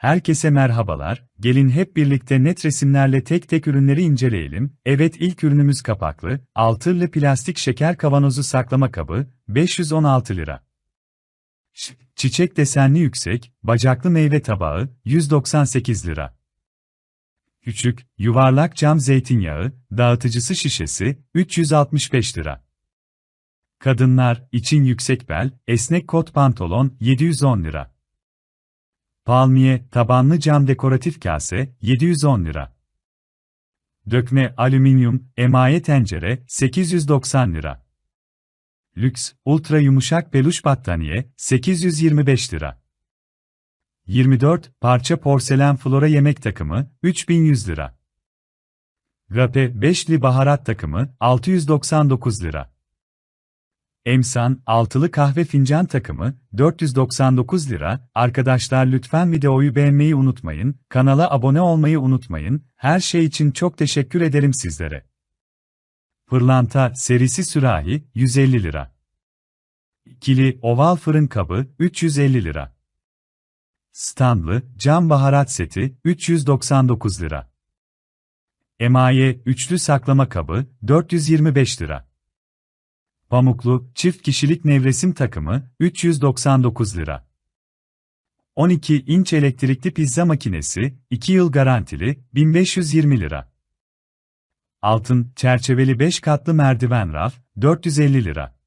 Herkese merhabalar, gelin hep birlikte net resimlerle tek tek ürünleri inceleyelim. Evet ilk ürünümüz kapaklı, altırlı plastik şeker kavanozu saklama kabı, 516 lira. Çiçek desenli yüksek, bacaklı meyve tabağı, 198 lira. Küçük, yuvarlak cam zeytinyağı, dağıtıcısı şişesi, 365 lira. Kadınlar, için yüksek bel, esnek kot pantolon, 710 lira. Palmiye, tabanlı cam dekoratif kase, 710 lira. Dökme, alüminyum, emaye tencere, 890 lira. Lüks, ultra yumuşak peluş battaniye, 825 lira. 24 parça porselen flora yemek takımı, 3100 lira. Rape 5'li baharat takımı, 699 lira. Emsan, altılı kahve fincan takımı, 499 lira. Arkadaşlar lütfen videoyu beğenmeyi unutmayın, kanala abone olmayı unutmayın, her şey için çok teşekkür ederim sizlere. Pırlanta serisi sürahi, 150 lira. İkili oval fırın kabı, 350 lira. Standlı cam baharat seti, 399 lira. Emaye üçlü saklama kabı, 425 lira. Pamuklu, çift kişilik nevresim takımı, 399 lira. 12 inç elektrikli pizza makinesi, 2 yıl garantili, 1520 lira. Altın, çerçeveli 5 katlı merdiven raf, 450 lira.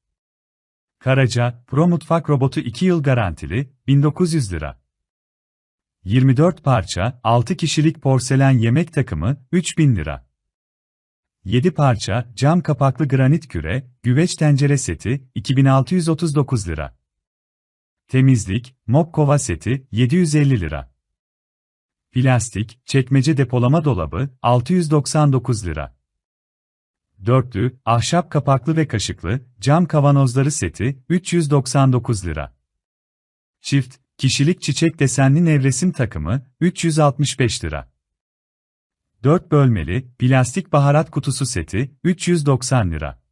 Karaca, Pro Mutfak robotu 2 yıl garantili, 1900 lira. 24 parça, 6 kişilik porselen yemek takımı, 3000 lira. 7 parça, cam kapaklı granit küre, güveç tencere seti, 2639 lira. Temizlik, mop kova seti, 750 lira. Plastik, çekmece depolama dolabı, 699 lira. Dörtlü, ahşap kapaklı ve kaşıklı, cam kavanozları seti, 399 lira. Çift, kişilik çiçek desenli nevresim takımı, 365 lira. 4 bölmeli, plastik baharat kutusu seti, 390 lira.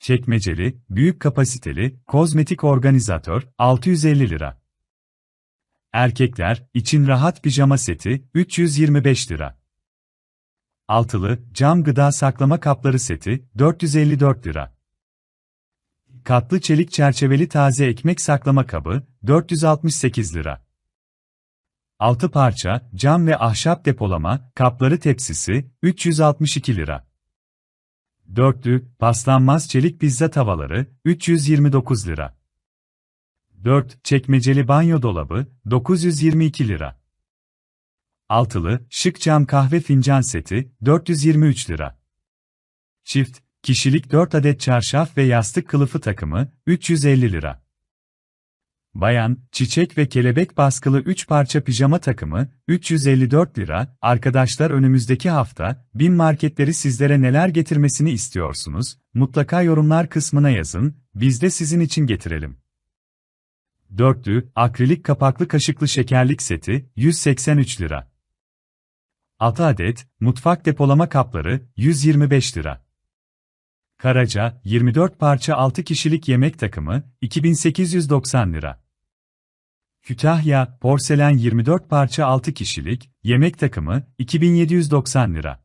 Çekmeceli, büyük kapasiteli, kozmetik organizatör, 650 lira. Erkekler, için rahat pijama seti, 325 lira. Altılı, cam gıda saklama kapları seti, 454 lira. Katlı çelik çerçeveli taze ekmek saklama kabı, 468 lira. 6 parça, cam ve ahşap depolama, kapları tepsisi, 362 lira. Dörtlü, paslanmaz çelik pizza tavaları, 329 lira. 4 çekmeceli banyo dolabı, 922 lira. Altılı, şık cam kahve fincan seti, 423 lira. Çift, kişilik 4 adet çarşaf ve yastık kılıfı takımı, 350 lira. Bayan, çiçek ve kelebek baskılı 3 parça pijama takımı, 354 lira. Arkadaşlar önümüzdeki hafta, bin marketleri sizlere neler getirmesini istiyorsunuz? Mutlaka yorumlar kısmına yazın, biz de sizin için getirelim. Dörtlü, akrilik kapaklı kaşıklı şekerlik seti, 183 lira. 6 adet, mutfak depolama kapları, 125 lira. Karaca, 24 parça 6 kişilik yemek takımı, 2890 lira. Kütahya, porselen 24 parça 6 kişilik, yemek takımı, 2790 lira.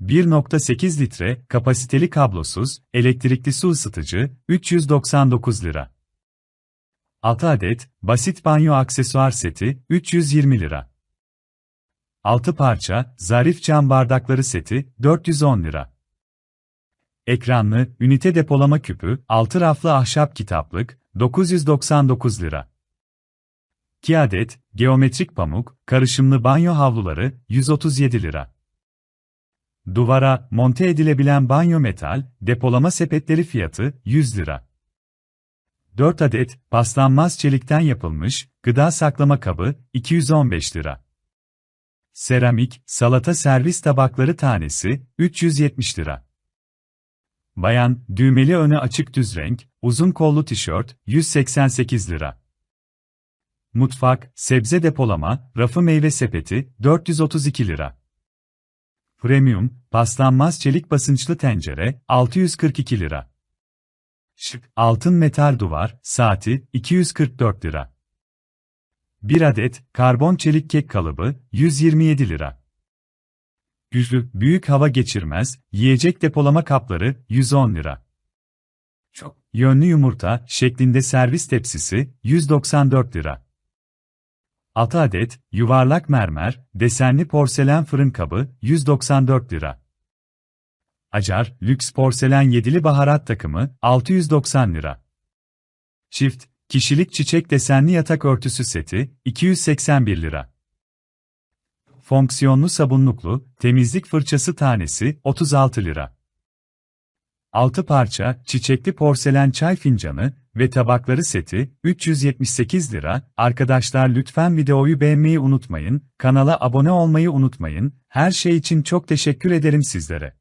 1.8 litre, kapasiteli kablosuz, elektrikli su ısıtıcı, 399 lira. 6 adet, basit banyo aksesuar seti, 320 lira. 6 parça, zarif cam bardakları seti, 410 lira. Ekranlı, ünite depolama küpü, 6 raflı ahşap kitaplık, 999 lira. 2 adet, geometrik pamuk, karışımlı banyo havluları, 137 lira. Duvara, monte edilebilen banyo metal, depolama sepetleri fiyatı, 100 lira. 4 adet, paslanmaz çelikten yapılmış, gıda saklama kabı, 215 lira. Seramik, salata servis tabakları tanesi, 370 lira. Bayan, düğmeli öne açık düz renk, uzun kollu tişört, 188 lira. Mutfak, sebze depolama, rafı meyve sepeti, 432 lira. Premium, paslanmaz çelik basınçlı tencere, 642 lira. Şık, altın metal duvar, saati, 244 lira. 1 adet karbon çelik kek kalıbı 127 lira. Güçlü, büyük hava geçirmez, yiyecek depolama kapları 110 lira. Çok yönlü yumurta şeklinde servis tepsisi 194 lira. 6 adet yuvarlak mermer desenli porselen fırın kabı 194 lira. Acar lüks porselen yedili baharat takımı 690 lira. Çift kişilik çiçek desenli yatak örtüsü seti 281 lira. Fonksiyonlu sabunluklu temizlik fırçası tanesi 36 lira. 6 parça çiçekli porselen çay fincanı ve tabakları seti 378 lira. Arkadaşlar lütfen videoyu beğenmeyi unutmayın, kanala abone olmayı unutmayın. Her şey için çok teşekkür ederim sizlere.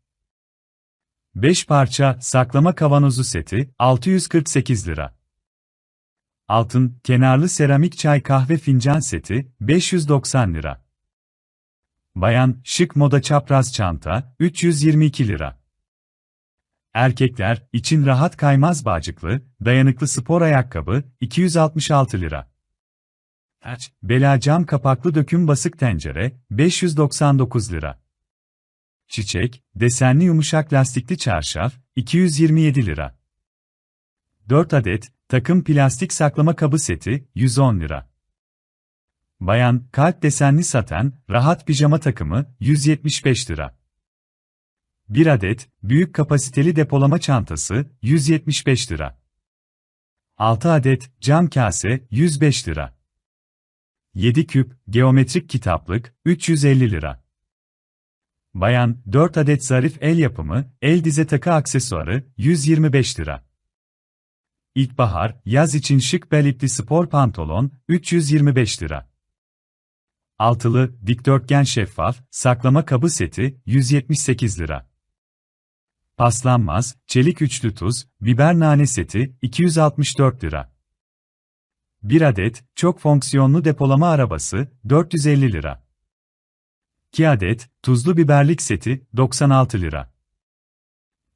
5 parça saklama kavanozu seti 648 lira. Altın kenarlı seramik çay kahve fincan seti 590 lira. Bayan şık moda çapraz çanta 322 lira. Erkekler için rahat kaymaz bağcıklı, dayanıklı spor ayakkabı 266 lira. Aç, bela cam kapaklı döküm basık tencere 599 lira. Çiçek, desenli yumuşak lastikli çarşaf 227 lira. 4 adet takım plastik saklama kabı seti 110 lira. Bayan kalp desenli saten rahat pijama takımı 175 lira. 1 adet büyük kapasiteli depolama çantası 175 lira. 6 adet cam kase 105 lira. 7 küp geometrik kitaplık 350 lira. Bayan 4 adet zarif el yapımı el dize takı aksesuarı 125 lira. İlkbahar yaz için şık bel ipli spor pantolon 325 lira. Altılı dikdörtgen şeffaf saklama kabı seti 178 lira. Paslanmaz, çelik üçlü tuz, biber nane seti 264 lira. 1 adet çok fonksiyonlu depolama arabası 450 lira. 2 adet tuzlu biberlik seti 96 lira.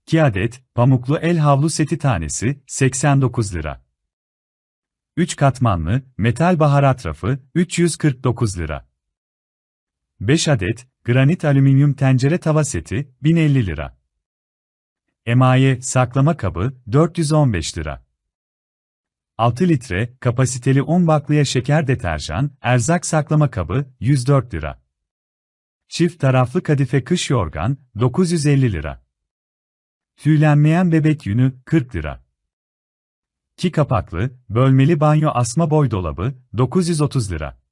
2 adet pamuklu el havlu seti tanesi 89 lira. 3 katmanlı metal baharat rafı 349 lira. 5 adet granit alüminyum tencere tava seti 1050 lira. Emaye saklama kabı 415 lira. 6 litre kapasiteli 10 baklıya şeker deterjan, erzak saklama kabı 104 lira. Çift taraflı kadife kış yorgan 950 lira. Tüylenmeyen bebek yünü 40 lira. 2 kapaklı, bölmeli banyo asma boy dolabı 930 lira.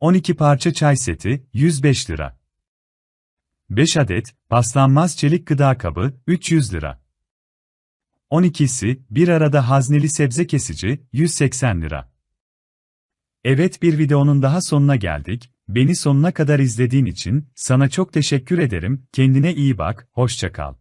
12 parça çay seti 105 lira. 5 adet paslanmaz çelik gıda kabı 300 lira. 12'si bir arada hazneli sebze kesici 180 lira. Evet bir videonun daha sonuna geldik. Beni sonuna kadar izlediğin için sana çok teşekkür ederim. Kendine iyi bak, hoşça kal.